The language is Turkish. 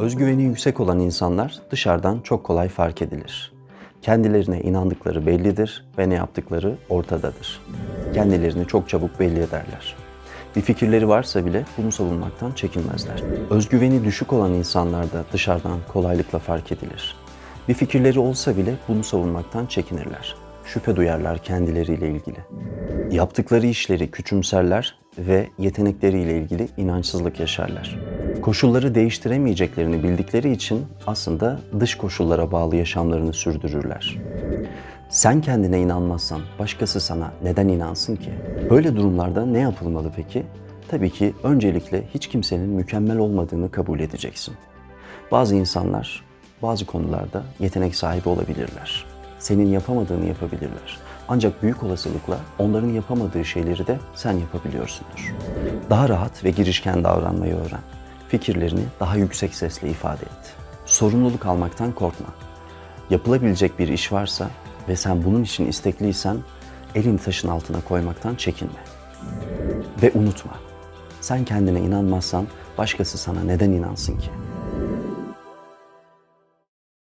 Özgüveni yüksek olan insanlar dışarıdan çok kolay fark edilir. Kendilerine inandıkları bellidir ve ne yaptıkları ortadadır. Kendilerini çok çabuk belli ederler. Bir fikirleri varsa bile bunu savunmaktan çekinmezler. Özgüveni düşük olan insanlar da dışarıdan kolaylıkla fark edilir. Bir fikirleri olsa bile bunu savunmaktan çekinirler. Şüphe duyarlar kendileriyle ilgili. Yaptıkları işleri küçümserler ve yetenekleriyle ilgili inançsızlık yaşarlar. Koşulları değiştiremeyeceklerini bildikleri için aslında dış koşullara bağlı yaşamlarını sürdürürler. Sen kendine inanmazsan başkası sana neden inansın ki? Böyle durumlarda ne yapılmalı peki? Tabii ki öncelikle hiç kimsenin mükemmel olmadığını kabul edeceksin. Bazı insanlar bazı konularda yetenek sahibi olabilirler. Senin yapamadığını yapabilirler. Ancak büyük olasılıkla onların yapamadığı şeyleri de sen yapabiliyorsundur. Daha rahat ve girişken davranmayı öğren. Fikirlerini daha yüksek sesle ifade et. Sorumluluk almaktan korkma. Yapılabilecek bir iş varsa ve sen bunun için istekliysen elini taşın altına koymaktan çekinme. Ve unutma, sen kendine inanmazsan başkası sana neden inansın ki?